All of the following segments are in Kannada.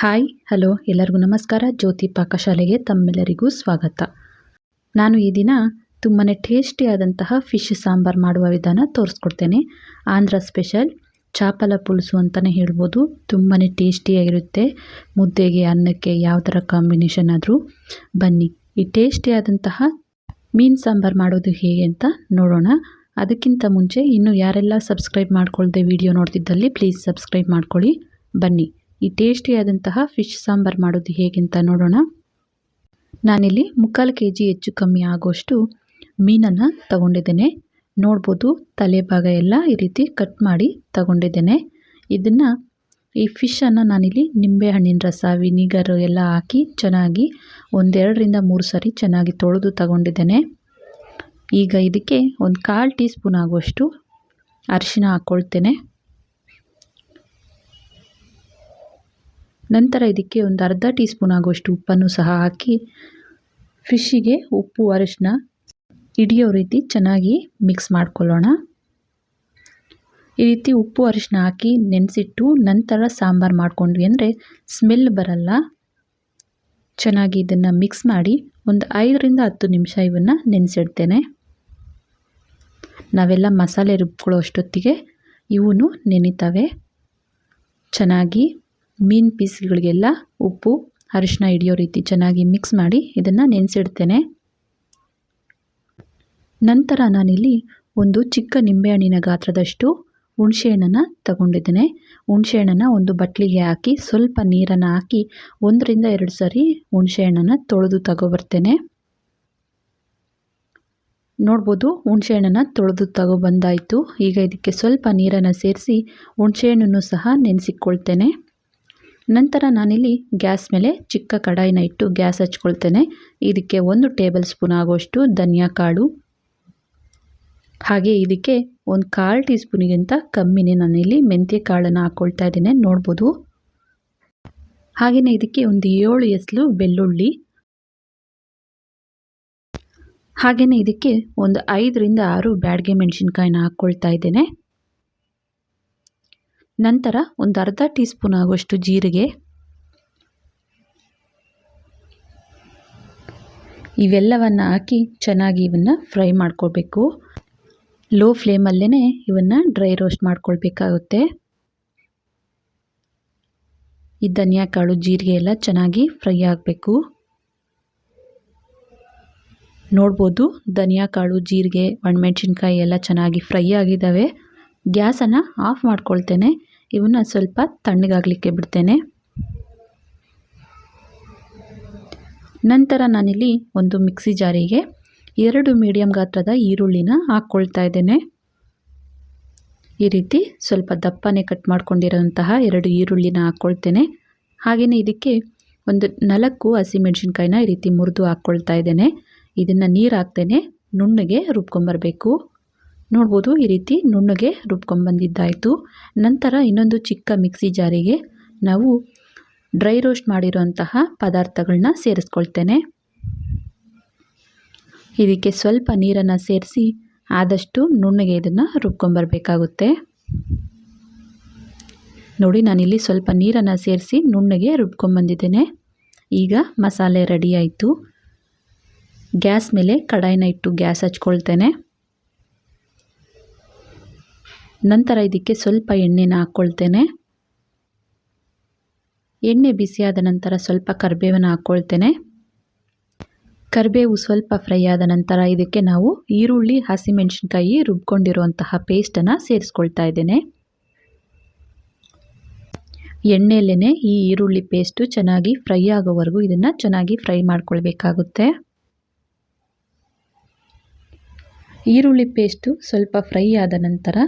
ಹಾಯ್, ಹಲೋ, ಎಲ್ಲರಿಗೂ ನಮಸ್ಕಾರ. ಜ್ಯೋತಿ ಪಾಕಶಾಲೆಗೆ ತಮ್ಮೆಲ್ಲರಿಗೂ ಸ್ವಾಗತ. ನಾನು ಈ ದಿನ ತುಂಬಾ ಟೇಸ್ಟಿಯಾದಂತಹ ಫಿಶ್ ಸಾಂಬಾರು ಮಾಡುವ ವಿಧಾನ ತೋರಿಸ್ಕೊಡ್ತೇನೆ. ಆಂಧ್ರ ಸ್ಪೆಷಲ್, ಚಾಪಲ ಪುಲ್ಸು ಅಂತಲೇ ಹೇಳ್ಬೋದು. ತುಂಬಾ ಟೇಸ್ಟಿಯಾಗಿರುತ್ತೆ. ಮುದ್ದೆಗೆ, ಅನ್ನಕ್ಕೆ ಯಾವ ಥರ ಕಾಂಬಿನೇಷನ್ ಆದರೂ ಬನ್ನಿ. ಈ ಟೇಸ್ಟಿಯಾದಂತಹ ಮೀನು ಸಾಂಬಾರು ಮಾಡೋದು ಹೇಗೆ ಅಂತ ನೋಡೋಣ. ಅದಕ್ಕಿಂತ ಮುಂಚೆ ಇನ್ನೂ ಯಾರೆಲ್ಲ ಸಬ್ಸ್ಕ್ರೈಬ್ ಮಾಡ್ಕೊಳ್ಳದೆ ವಿಡಿಯೋ ನೋಡ್ತಿದ್ದಲ್ಲಿ ಪ್ಲೀಸ್ ಸಬ್ಸ್ಕ್ರೈಬ್ ಮಾಡ್ಕೊಳ್ಳಿ. ಬನ್ನಿ. ಈ ಟೇಸ್ಟಿಯಾದಂತಹ ಫಿಶ್ ಸಾಂಬಾರು ಮಾಡೋದು ಹೇಗೆ ಅಂತ ನೋಡೋಣ. ನಾನಿಲ್ಲಿ ಮುಕ್ಕಾಲು ಕೆ ಜಿ ಹೆಚ್ಚು ಕಮ್ಮಿ ಆಗೋಷ್ಟು ಮೀನನ್ನು ತಗೊಂಡಿದ್ದೇನೆ. ನೋಡ್ಬೋದು ತಲೆ ಭಾಗ ಎಲ್ಲ ಈ ರೀತಿ ಕಟ್ ಮಾಡಿ ತಗೊಂಡಿದ್ದೇನೆ. ಇದನ್ನು ಈ ಫಿಶನ್ನು ನಾನಿಲ್ಲಿ ನಿಂಬೆಹಣ್ಣಿನ ರಸ, ವಿನಿಗರ್ ಎಲ್ಲ ಹಾಕಿ ಚೆನ್ನಾಗಿ ಒಂದೆರಡರಿಂದ ಮೂರು ಸಾರಿ ಚೆನ್ನಾಗಿ ತೊಳೆದು ತಗೊಂಡಿದ್ದೇನೆ. ಈಗ ಇದಕ್ಕೆ ಒಂದು ಕಾಲು ಟೀ ಸ್ಪೂನ್ ಆಗುವಷ್ಟು ಅರಿಶಿನ ಹಾಕ್ಕೊಳ್ತೇನೆ ನಂತರ ಇದಕ್ಕೆ ಒಂದು ಅರ್ಧ ಟೀ ಸ್ಪೂನ್ ಆಗುವಷ್ಟು ಉಪ್ಪನ್ನು ಸಹ ಹಾಕಿ ಫಿಶ್ಶಿಗೆ ಉಪ್ಪು ಅರಿಶಿನ ಹಿಡಿಯೋ ರೀತಿ ಚೆನ್ನಾಗಿ ಮಿಕ್ಸ್ ಮಾಡ್ಕೊಳ್ಳೋಣ. ಈ ರೀತಿ ಉಪ್ಪು ಅರಿಶಿನ ಹಾಕಿ ನೆನೆಸಿಟ್ಟು ನಂತರ ಸಾಂಬಾರು ಮಾಡಿಕೊಂಡ್ವಿ ಅಂದರೆ ಸ್ಮೆಲ್ ಬರಲ್ಲ. ಚೆನ್ನಾಗಿ ಇದನ್ನು ಮಿಕ್ಸ್ ಮಾಡಿ ಒಂದು ಐದರಿಂದ ಹತ್ತು ನಿಮಿಷ ಇವನ್ನು ನೆನೆಸಿಡ್ತೇನೆ. ನಾವೆಲ್ಲ ಮಸಾಲೆ ರುಬ್ಕೊಳ್ಳೋ ಅಷ್ಟೊತ್ತಿಗೆ ಇವೂ ನೆನಿತವೆ. ಚೆನ್ನಾಗಿ ಮೀನು ಪೀಸ್ಗಳಿಗೆಲ್ಲ ಉಪ್ಪು ಅರಿಶಿನ ಹಿಡಿಯೋ ರೀತಿ ಚೆನ್ನಾಗಿ ಮಿಕ್ಸ್ ಮಾಡಿ ಇದನ್ನು ನೆನೆಸಿಡ್ತೇನೆ. ನಂತರ ನಾನಿಲ್ಲಿ ಒಂದು ಚಿಕ್ಕ ನಿಂಬೆಹಣ್ಣಿನ ಗಾತ್ರದಷ್ಟು ಹುಣಸೆಹಣ್ಣನ್ನು ತಗೊಂಡಿದ್ದೇನೆ. ಹುಣಸೆಹಣ್ಣನ್ನು ಒಂದು ಬಟ್ಲಿಗೆ ಹಾಕಿ, ಸ್ವಲ್ಪ ನೀರನ್ನು ಹಾಕಿ ಒಂದರಿಂದ ಎರಡು ಸರಿ ಹುಣಸೆಹಣ್ಣನ್ನು ತೊಳೆದು ತಗೊಬರ್ತೇನೆ. ನೋಡ್ಬೋದು ಹುಣಸೆಹಣ್ಣನ್ನು ತೊಳೆದು ತಗೊಬಂದಾಯಿತು. ಈಗ ಇದಕ್ಕೆ ಸ್ವಲ್ಪ ನೀರನ್ನು ಸೇರಿಸಿ ಹುಣಸೆಹಣ್ಣನ್ನು ಸಹ ನೆನೆಸಿಕೊಳ್ತೇನೆ. ನಂತರ ನಾನಿಲ್ಲಿ ಗ್ಯಾಸ್ ಮೇಲೆ ಚಿಕ್ಕ ಕಡಾಯಿನ ಇಟ್ಟು ಗ್ಯಾಸ್ ಹಚ್ಕೊಳ್ತೇನೆ. ಇದಕ್ಕೆ ಒಂದು ಟೇಬಲ್ ಸ್ಪೂನ್ ಆಗೋಷ್ಟು ಧನಿಯಾ ಕಾಳು. ಹಾಗೆ ಇದಕ್ಕೆ ಒಂದು ಕಾಲು ಟೀ ಸ್ಪೂನಿಗಿಂತ ಕಮ್ಮಿನೇ ನಾನಿಲ್ಲಿ ಮೆಂತ್ಯ ಕಾಳನ್ನು ಹಾಕ್ಕೊಳ್ತಾ ಇದ್ದೇನೆ. ನೋಡ್ಬೋದು. ಹಾಗೆಯೇ ಇದಕ್ಕೆ ಒಂದು ಏಳು ಎಸಲು ಬೆಳ್ಳುಳ್ಳಿ. ಹಾಗೆಯೇ ಇದಕ್ಕೆ ಒಂದು ಐದರಿಂದ ಆರು ಬ್ಯಾಡ್ಗೆ ಮೆಣಸಿನ್ಕಾಯಿನ ಹಾಕ್ಕೊಳ್ತಾ ಇದ್ದೇನೆ. ನಂತರ ಒಂದು ಅರ್ಧ ಟೀ ಸ್ಪೂನ್ ಆಗುವಷ್ಟು ಜೀರಿಗೆ. ಇವೆಲ್ಲವನ್ನು ಹಾಕಿ ಚೆನ್ನಾಗಿ ಇವನ್ನು ಫ್ರೈ ಮಾಡ್ಕೊಳ್ಬೇಕು. ಲೋ ಫ್ಲೇಮಲ್ಲೇ ಇವನ್ನು ಡ್ರೈ ರೋಸ್ಟ್ ಮಾಡ್ಕೊಳ್ಬೇಕಾಗುತ್ತೆ. ಈ ಧನಿಯಾ ಕಾಳು, ಜೀರಿಗೆ ಎಲ್ಲ ಚೆನ್ನಾಗಿ ಫ್ರೈ ಆಗಬೇಕು. ನೋಡ್ಬೋದು ಧನಿಯಾ ಕಾಳು, ಜೀರಿಗೆ, ಒಣಮೆಣ್ಸಿನ್ಕಾಯಿ ಎಲ್ಲ ಚೆನ್ನಾಗಿ ಫ್ರೈ ಆಗಿದ್ದಾವೆ. ಗ್ಯಾಸನ್ನು ಆಫ್ ಮಾಡ್ಕೊಳ್ತೇನೆ. ಇವನ್ನ ಸ್ವಲ್ಪ ತಣ್ಣಗಾಗಲಿಕ್ಕೆ ಬಿಡ್ತೇನೆ. ನಂತರ ನಾನಿಲ್ಲಿ ಒಂದು ಮಿಕ್ಸಿ ಜಾರಿಗೆ ಎರಡು ಮೀಡಿಯಮ್ ಗಾತ್ರದ ಈರುಳ್ಳಿನ ಹಾಕ್ಕೊಳ್ತಾ ಇದ್ದೇನೆ. ಈ ರೀತಿ ಸ್ವಲ್ಪ ದಪ್ಪನೆ ಕಟ್ ಮಾಡ್ಕೊಂಡಿರೋಂತಹ ಎರಡು ಈರುಳ್ಳಿನ ಹಾಕ್ಕೊಳ್ತೇನೆ. ಹಾಗೆಯೇ ಇದಕ್ಕೆ ಒಂದು ನಾಲ್ಕು ಹಸಿಮೆಣ್ಸಿನ್ಕಾಯಿನ ಈ ರೀತಿ ಮುರಿದು ಹಾಕ್ಕೊಳ್ತಾ ಇದ್ದೇನೆ. ಇದನ್ನು ನೀರು ಹಾಕ್ತೇನೆ, ನುಣ್ಣಗೆ ರುಬ್ಕೊಂಬರಬೇಕು. ನೋಡ್ಬೋದು ಈ ರೀತಿ ನುಣ್ಣಗೆ ರುಬ್ಕೊಂಬಂದಿದ್ದಾಯಿತು ನಂತರ ಇನ್ನೊಂದು ಚಿಕ್ಕ ಮಿಕ್ಸಿ ಜಾರಿಗೆ ನಾವು ಡ್ರೈ ರೋಸ್ಟ್ ಮಾಡಿರೋಂತಹ ಪದಾರ್ಥಗಳನ್ನ ಸೇರಿಸ್ಕೊಳ್ತೇನೆ. ಇದಕ್ಕೆ ಸ್ವಲ್ಪ ನೀರನ್ನು ಸೇರಿಸಿ ಆದಷ್ಟು ನುಣ್ಣಗೆ ಇದನ್ನು ರುಬ್ಕೊಂಬರ್ಬೇಕಾಗುತ್ತೆ ನೋಡಿ, ನಾನಿಲ್ಲಿ ಸ್ವಲ್ಪ ನೀರನ್ನು ಸೇರಿಸಿ ನುಣ್ಣಗೆ ರುಬ್ಕೊಂಬಂದಿದ್ದೇನೆ ಈಗ ಮಸಾಲೆ ರೆಡಿ ಆಯಿತು. ಗ್ಯಾಸ್ ಮೇಲೆ ಕಡಾಯಿನ ಇಟ್ಟು ಗ್ಯಾಸ್ ಹಚ್ಕೊಳ್ತೇನೆ. ನಂತರ ಇದಕ್ಕೆ ಸ್ವಲ್ಪ ಎಣ್ಣೆನ ಹಾಕ್ಕೊಳ್ತೇನೆ ಎಣ್ಣೆ ಬಿಸಿಯಾದ ನಂತರ ಸ್ವಲ್ಪ ಕರಿಬೇವನ್ನು ಹಾಕ್ಕೊಳ್ತೇನೆ ಕರಿಬೇವು ಸ್ವಲ್ಪ ಫ್ರೈ ಆದ ನಂತರ ಇದಕ್ಕೆ ನಾವು ಈರುಳ್ಳಿ, ಹಸಿಮೆಣಸಿನ್ಕಾಯಿ ರುಬ್ಕೊಂಡಿರುವಂತಹ ಪೇಸ್ಟನ್ನು ಸೇರಿಸ್ಕೊಳ್ತಾ ಇದ್ದೇನೆ. ಎಣ್ಣೆಯಲ್ಲೇ ಈ ಈರುಳ್ಳಿ ಪೇಸ್ಟು ಚೆನ್ನಾಗಿ ಫ್ರೈ ಆಗೋವರೆಗೂ ಇದನ್ನು ಚೆನ್ನಾಗಿ ಫ್ರೈ ಮಾಡ್ಕೊಳ್ಬೇಕಾಗುತ್ತೆ. ಈರುಳ್ಳಿ ಪೇಸ್ಟು ಸ್ವಲ್ಪ ಫ್ರೈ ಆದ ನಂತರ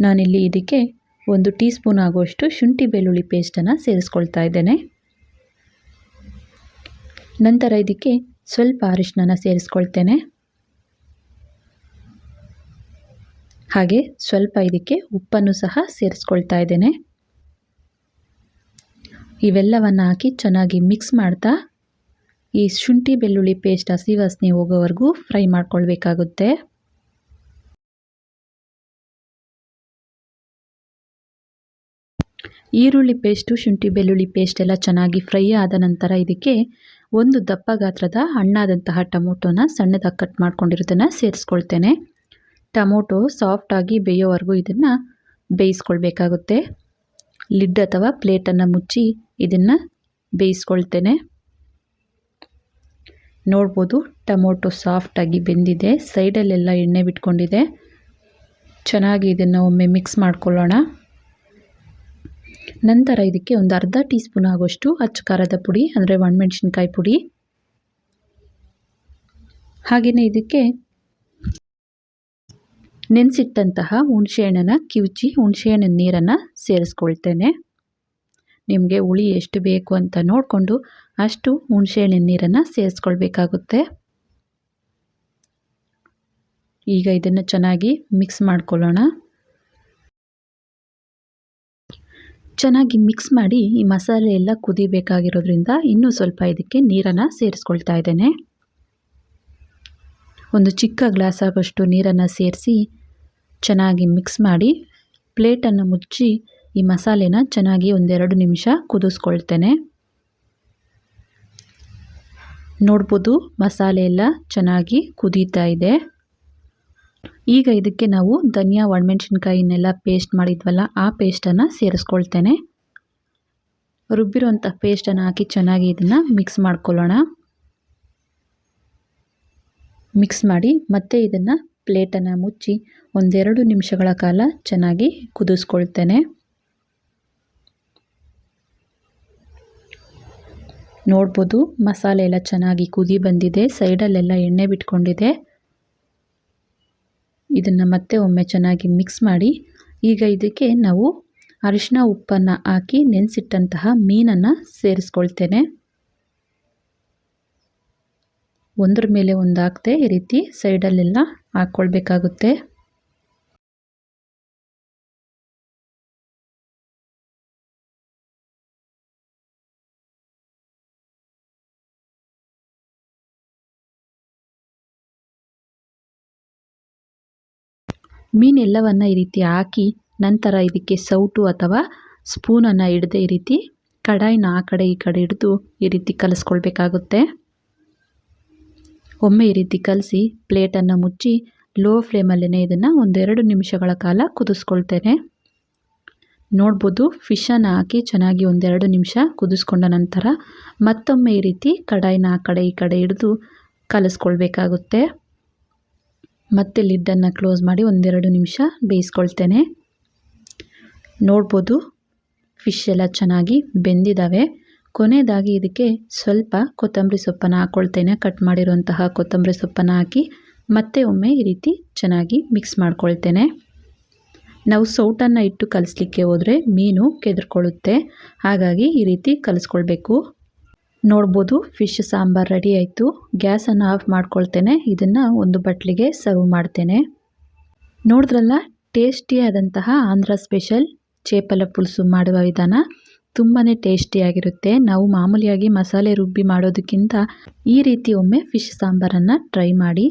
ನಾನಿಲ್ಲಿ ಇದಕ್ಕೆ ಒಂದು ಟೀ ಸ್ಪೂನ್ ಆಗುವಷ್ಟು ಶುಂಠಿ ಬೆಳ್ಳುಳ್ಳಿ ಪೇಸ್ಟನ್ನು ಸೇರಿಸ್ಕೊಳ್ತಾ ಇದ್ದೇನೆ. ನಂತರ ಇದಕ್ಕೆ ಸ್ವಲ್ಪ ಅರಿಶಿನ ಸೇರಿಸ್ಕೊಳ್ತೇನೆ. ಹಾಗೆ ಸ್ವಲ್ಪ ಇದಕ್ಕೆ ಉಪ್ಪನ್ನು ಸಹ ಸೇರಿಸ್ಕೊಳ್ತಾ ಇದ್ದೇನೆ. ಇವೆಲ್ಲವನ್ನು ಹಾಕಿ ಚೆನ್ನಾಗಿ ಮಿಕ್ಸ್ ಮಾಡ್ತಾ ಈ ಶುಂಠಿ ಬೆಳ್ಳುಳ್ಳಿ ಪೇಸ್ಟ್ ಹಸಿ ವಾಸನೆ ಹೋಗೋವರೆಗೂ ಫ್ರೈ ಮಾಡ್ಕೊಳ್ಬೇಕಾಗುತ್ತೆ. ಈರುಳ್ಳಿ ಪೇಸ್ಟು, ಶುಂಠಿ ಬೆಳ್ಳುಳ್ಳಿ ಪೇಸ್ಟ್ ಎಲ್ಲ ಚೆನ್ನಾಗಿ ಫ್ರೈ ಆದ ನಂತರ ಇದಕ್ಕೆ ಒಂದು ದಪ್ಪ ಗಾತ್ರದ ಹಣ್ಣಾದಂತಹ ಟೊಮೊಟೊನ ಸಣ್ಣದಾಗಿ ಕಟ್ ಮಾಡ್ಕೊಂಡಿರೋದನ್ನು ಸೇರಿಸ್ಕೊಳ್ತೇನೆ. ಟೊಮೊಟೊ ಸಾಫ್ಟಾಗಿ ಬೇಯೋವರೆಗೂ ಇದನ್ನು ಬೇಯಿಸ್ಕೊಳ್ಬೇಕಾಗುತ್ತೆ. ಲಿಡ್ ಅಥವಾ ಪ್ಲೇಟನ್ನು ಮುಚ್ಚಿ ಇದನ್ನು ಬೇಯಿಸ್ಕೊಳ್ತೇನೆ. ನೋಡ್ಬೋದು ಟೊಮೊಟೊ ಸಾಫ್ಟಾಗಿ ಬೆಂದಿದೆ. ಸೈಡಲ್ಲೆಲ್ಲ ಎಣ್ಣೆ ಬಿಟ್ಕೊಂಡಿದೆ. ಚೆನ್ನಾಗಿ ಇದನ್ನು ಒಮ್ಮೆ ಮಿಕ್ಸ್ ಮಾಡ್ಕೊಳ್ಳೋಣ. ನಂತರ ಇದಕ್ಕೆ ಒಂದು ಅರ್ಧ ಟೀ ಸ್ಪೂನ್ ಆಗುವಷ್ಟು ಅಚ್ಚ ಖಾರದ ಪುಡಿ, ಅಂದರೆ ಒಣಮೆಣ್ಸಿನ್ಕಾಯಿ ಪುಡಿ. ಹಾಗೆಯೇ ಇದಕ್ಕೆ ನೆನೆಸಿಟ್ಟಂತಹ ಹುಣಸೆಹಣ್ಣನ್ನು ಕಿವುಚಿ ಹುಣಸೆಹಣ್ಣಿನ ನೀರನ್ನು ಸೇರಿಸ್ಕೊಳ್ತೇನೆ. ನಿಮಗೆ ಹುಳಿ ಎಷ್ಟು ಬೇಕು ಅಂತ ನೋಡಿಕೊಂಡು ಅಷ್ಟು ಹುಣಸೆಹಣ್ಣಿನ ನೀರನ್ನು ಸೇರಿಸ್ಕೊಳ್ಬೇಕಾಗುತ್ತೆ. ಈಗ ಇದನ್ನು ಚೆನ್ನಾಗಿ ಮಿಕ್ಸ್ ಮಾಡ್ಕೊಳ್ಳೋಣ. ಚೆನ್ನಾಗಿ ಮಿಕ್ಸ್ ಮಾಡಿ ಈ ಮಸಾಲೆ ಎಲ್ಲ ಕುದಿಬೇಕಾಗಿರೋದ್ರಿಂದ ಇನ್ನೂ ಸ್ವಲ್ಪ ಇದಕ್ಕೆ ನೀರನ್ನು ಸೇರಿಸ್ಕೊಳ್ತಾ ಇದ್ದೇನೆ. ಒಂದು ಚಿಕ್ಕ ಗ್ಲಾಸ್ ಆಗೋಷ್ಟು ನೀರನ್ನು ಸೇರಿಸಿ ಚೆನ್ನಾಗಿ ಮಿಕ್ಸ್ ಮಾಡಿ ಪ್ಲೇಟನ್ನು ಮುಚ್ಚಿ ಈ ಮಸಾಲೆನ ಚೆನ್ನಾಗಿ ಒಂದೆರಡು ನಿಮಿಷ ಕುದಿಸ್ಕೊಳ್ತೇನೆ. ನೋಡ್ಬೋದು ಮಸಾಲೆ ಎಲ್ಲ ಚೆನ್ನಾಗಿ ಕುದೀತಾ ಇದೆ. ಈಗ ಇದಕ್ಕೆ ನಾವು ಧನಿಯಾ, ಒಣಮೆಣ್ಸಿನ್ಕಾಯಿನೆಲ್ಲ ಪೇಸ್ಟ್ ಮಾಡಿದ್ವಲ್ಲ, ಆ ಪೇಸ್ಟನ್ನು ಸೇರಿಸ್ಕೊಳ್ತೇನೆ. ರುಬ್ಬಿರೋಂಥ ಪೇಸ್ಟನ್ನು ಹಾಕಿ ಚೆನ್ನಾಗಿ ಇದನ್ನು ಮಿಕ್ಸ್ ಮಾಡ್ಕೊಳ್ಳೋಣ. ಮಿಕ್ಸ್ ಮಾಡಿ ಮತ್ತೆ ಇದನ್ನು ಪ್ಲೇಟನ್ನು ಮುಚ್ಚಿ ಒಂದೆರಡು ನಿಮಿಷಗಳ ಕಾಲ ಚೆನ್ನಾಗಿ ಕುದಿಸ್ಕೊಳ್ತೇನೆ. ನೋಡ್ಬೋದು ಮಸಾಲೆ ಎಲ್ಲ ಚೆನ್ನಾಗಿ ಕುದಿ ಬಂದಿದೆ ಸೈಡಲ್ಲೆಲ್ಲ ಎಣ್ಣೆ ಬಿಟ್ಕೊಂಡಿದೆ. ಇದನ್ನು ಮತ್ತೆ ಒಮ್ಮೆ ಚೆನ್ನಾಗಿ ಮಿಕ್ಸ್ ಮಾಡಿ, ಈಗ ಇದಕ್ಕೆ ನಾವು ಅರಿಶಿನ ಉಪ್ಪನ್ನು ಹಾಕಿ ನೆನೆಸಿಟ್ಟಂತಹ ಮೀನನ್ನು ಸೇರಿಸ್ಕೊಳ್ತೇನೆ. ಒಂದ್ರ ಮೇಲೆ ಒಂದು ಹಾಕ್ತೆ ಈ ರೀತಿ ಸೈಡಲ್ಲೆಲ್ಲ ಹಾಕ್ಕೊಳ್ಬೇಕಾಗುತ್ತೆ ಮೀನೆಲ್ಲವನ್ನು ಈ ರೀತಿ ಹಾಕಿ ನಂತರ ಇದಕ್ಕೆ ಸೌಟು ಅಥವಾ ಸ್ಪೂನನ್ನು ಹಿಡ್ದೆ ಈ ರೀತಿ ಕಡಾಯಿನ ಆ ಕಡೆ ಈ ಕಡೆ ಹಿಡಿದು ಈ ರೀತಿ ಕಲಿಸ್ಕೊಳ್ಬೇಕಾಗುತ್ತೆ. ಒಮ್ಮೆ ಈ ರೀತಿ ಕಲಸಿ ಪ್ಲೇಟನ್ನು ಮುಚ್ಚಿ ಲೋ ಫ್ಲೇಮಲ್ಲೇ ಇದನ್ನು ಒಂದೆರಡು ನಿಮಿಷಗಳ ಕಾಲ ಕುದಿಸ್ಕೊಳ್ತೇನೆ. ನೋಡ್ಬೋದು ಫಿಶನ್ನು ಹಾಕಿ ಚೆನ್ನಾಗಿ ಒಂದೆರಡು ನಿಮಿಷ ಕುದಿಸ್ಕೊಂಡ ನಂತರ ಮತ್ತೊಮ್ಮೆ ಈ ರೀತಿ ಕಡಾಯಿನ ಆ ಕಡೆ ಈ ಕಡೆ ಹಿಡಿದು ಕಲಿಸ್ಕೊಳ್ಬೇಕಾಗುತ್ತೆ. ಮತ್ತೆ ಲಿಡ್ಡನ್ನು ಕ್ಲೋಸ್ ಮಾಡಿ ಒಂದೆರಡು ನಿಮಿಷ ಬೇಯಿಸ್ಕೊಳ್ತೇನೆ. ನೋಡ್ಬೋದು, ಫಿಶ್ ಎಲ್ಲ ಚೆನ್ನಾಗಿ ಬೆಂದಿದ್ದಾವೆ ಕೊನೆಯದಾಗಿ ಇದಕ್ಕೆ ಸ್ವಲ್ಪ ಕೊತ್ತಂಬರಿ ಸೊಪ್ಪನ್ನು ಹಾಕ್ಕೊಳ್ತೇನೆ ಕಟ್ ಮಾಡಿರುವಂತಹ ಕೊತ್ತಂಬರಿ ಸೊಪ್ಪನ್ನು ಹಾಕಿ ಮತ್ತೆ ಒಮ್ಮೆ ಈ ರೀತಿ ಚೆನ್ನಾಗಿ ಮಿಕ್ಸ್ ಮಾಡ್ಕೊಳ್ತೇನೆ. ನಾವು ಸೌಟನ್ನು ಇಟ್ಟು ಕಲಿಸ್ಲಿಕ್ಕೆ ಹೋದರೆ ಮೀನು ಕೆದರ್ಕೊಳ್ಳುತ್ತೆ. ಹಾಗಾಗಿ ಈ ರೀತಿ ಕಲಿಸ್ಕೊಳ್ಬೇಕು. ನೋಡ್ಬೋದು. ಫಿಶ್ ಸಾಂಬಾರು ರೆಡಿ ಆಯಿತು. ಗ್ಯಾಸನ್ನು ಆಫ್ ಮಾಡ್ಕೊಳ್ತೇನೆ. ಇದನ್ನು ಒಂದು ಬಟ್ಲಿಗೆ ಸರ್ವ್ ಮಾಡ್ತೇನೆ. ನೋಡಿದ್ರಲ್ಲ ಟೇಸ್ಟಿಯಾದಂತಹ ಆಂಧ್ರ ಸ್ಪೆಷಲ್ ಚೇಪಲ ಪುಲ್ಸು ಮಾಡುವ ವಿಧಾನ. ತುಂಬಾ ಟೇಸ್ಟಿಯಾಗಿರುತ್ತೆ ನಾವು ಮಾಮೂಲಿಯಾಗಿ ಮಸಾಲೆ ರುಬ್ಬಿ ಮಾಡೋದಕ್ಕಿಂತ ಈ ರೀತಿ ಒಮ್ಮೆ ಫಿಶ್ ಸಾಂಬಾರನ್ನು ಟ್ರೈ ಮಾಡಿ.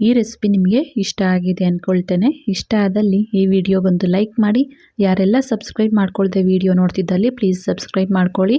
ಈ ರೆಸಿಪಿ ನಿಮಗೆ ಇಷ್ಟ ಆಗಿದೆ ಅಂದ್ಕೊಳ್ತೇನೆ ಇಷ್ಟ ಆದಲ್ಲಿ ಈ ವಿಡಿಯೋಗೊಂದು ಲೈಕ್ ಮಾಡಿ. ಯಾರೆಲ್ಲ ಸಬ್ಸ್ಕ್ರೈಬ್ ಮಾಡ್ಕೊಳ್ದೆ ವಿಡಿಯೋ ನೋಡ್ತಿದ್ದಲ್ಲಿ ಪ್ಲೀಸ್ ಸಬ್ಸ್ಕ್ರೈಬ್ ಮಾಡ್ಕೊಳ್ಳಿ.